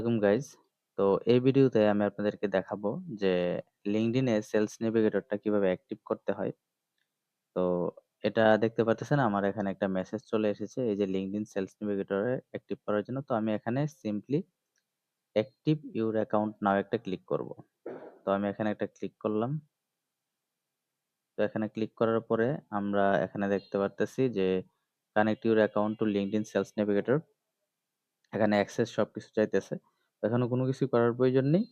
আলাইকুম গাইজ তো এই ভিডিওতে আমি আপনাদেরকে দেখাবো যে এ সেলস নেভিগেটরটা কীভাবে অ্যাক্টিভ করতে হয়। তো এটা দেখতে পারতেছেন, আমার এখানে একটা মেসেজ চলে এসেছে, এই যে LinkedIn সেলস নেভিগেটরে অ্যাক্টিভ করার জন্য। তো আমি এখানে simply active your account now একটা ক্লিক করব। তো আমি এখানে একটা ক্লিক করলাম। তো এখানে ক্লিক করার পরে আমরা এখানে দেখতে পারতেছি যে connect your account to LinkedIn sales navigator. এখানে অ্যাক্সেস সবকিছু চাইতেছে। এখানে কোনো কিছুই করার প্রয়োজন নেই।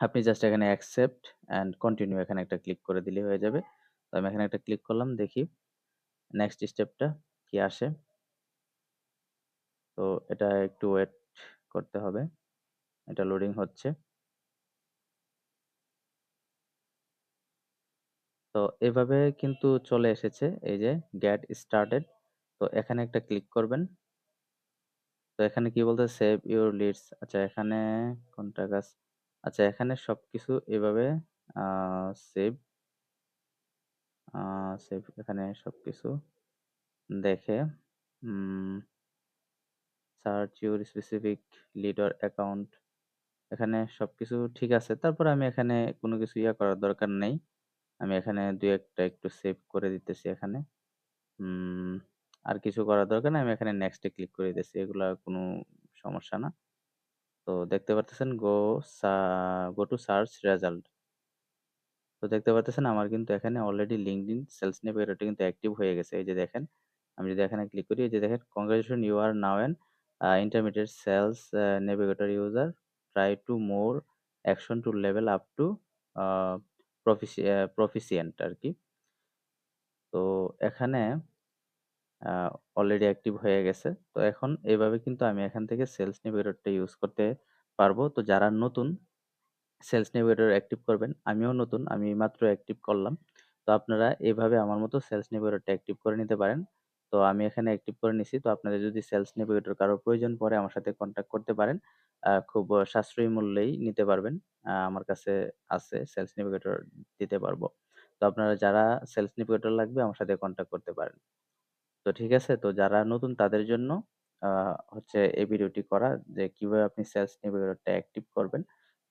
আপনি জাস্ট এখানে অ্যাকসেপ্ট অ্যান্ড কন্টিনিউ এখানে একটা ক্লিক করে দিলেই হয়ে যাবে। তো আমি এখানে একটা ক্লিক করলাম, দেখি নেক্সট স্টেপটা কি আসে। তো এটা একটু ওয়েট করতে হবে। এটা লোডিং হচ্ছে। তো এভাবে কিন্তু চলে এসেছে, এই যে গেট স্টার্টেড। তো এখানে একটা ক্লিক করবেন। তো এখানে কি বলতে সেভ ইউর লিডস আচ্ছা এখানে কোনটা কাজ আচ্ছা এখানে সবকিছু এভাবে সেভ সেভ এখানে সবকিছু দেখে search your specific leader account এখানে সবকিছু ঠিক আছে। তারপর আমি এখানে কোনো কিছু ইয়া করার দরকার নেই। আমি এখানে দু একটা একটু সেভ করে দিতেছি এখানে। আর কিছু করার দরকার নাই। আমি এখানে নেক্সট ক্লিক করে দিতেছি। এগুলা কোনো সমস্যা না। তো দেখতে পারতেছেন গো সা গো টু সার্চ রেজাল্ট। তো দেখতে পারতেছেন আমার কিন্তু এখানে অলরেডি LinkedIn সেলস নেভিগেটরটা কিন্তু অ্যাক্টিভ হয়ে গেছে। এই যে দেখেন, আমি যদি এখানে ক্লিক করি, এই যে দেখেন congratulation you are now an intermediate sales navigator user try to more action to level up to proficient আরকি। তো এখানে অলরেডি অ্যাক্টিভ হয়ে গেছে। তো এখন এভাবে কিন্তু আমি এখান থেকে সেলস নেভিগেটরটা ইউজ করতে পারব। তো যারা নতুন সেলস নেভিগেটর অ্যাক্টিভ করবেন, আমিও নতুন, আমি মাত্র অ্যাক্টিভ করলাম। তো আপনারা এভাবে আমার মতো সেলস নেভিগেটরটা অ্যাক্টিভ করে নিতে পারেন। তো আমি এখানে অ্যাক্টিভ করে নিছি। তো আপনাদের যদি সেলস নেভিগেটর কারও প্রয়োজন পড়ে আমার সাথে কনট্যাক্ট করতে পারেন। খুব সাশ্রয়ী মূল্যেই নিতে পারবেন। আমার কাছে আছে সেলস নেভিগেটর দিতে পারব। তো আপনারা যারা সেলস নেভিগেটর লাগবে আমার সাথে কনট্যাক্ট করতে পারেন। তো ঠিক আছে? তো যারা নতুন তাদের জন্য হচ্ছে এই ভিডিওটি করা যে কীভাবে আপনি সেলস নেভিগেটরটা অ্যাক্টিভ করবেন।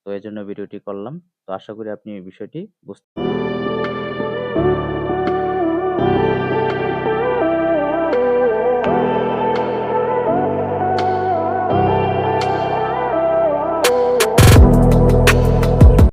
তো এই জন্য ভিডিওটি করলাম। তো আশা করি আপনি এই বিষয়টি বুঝতে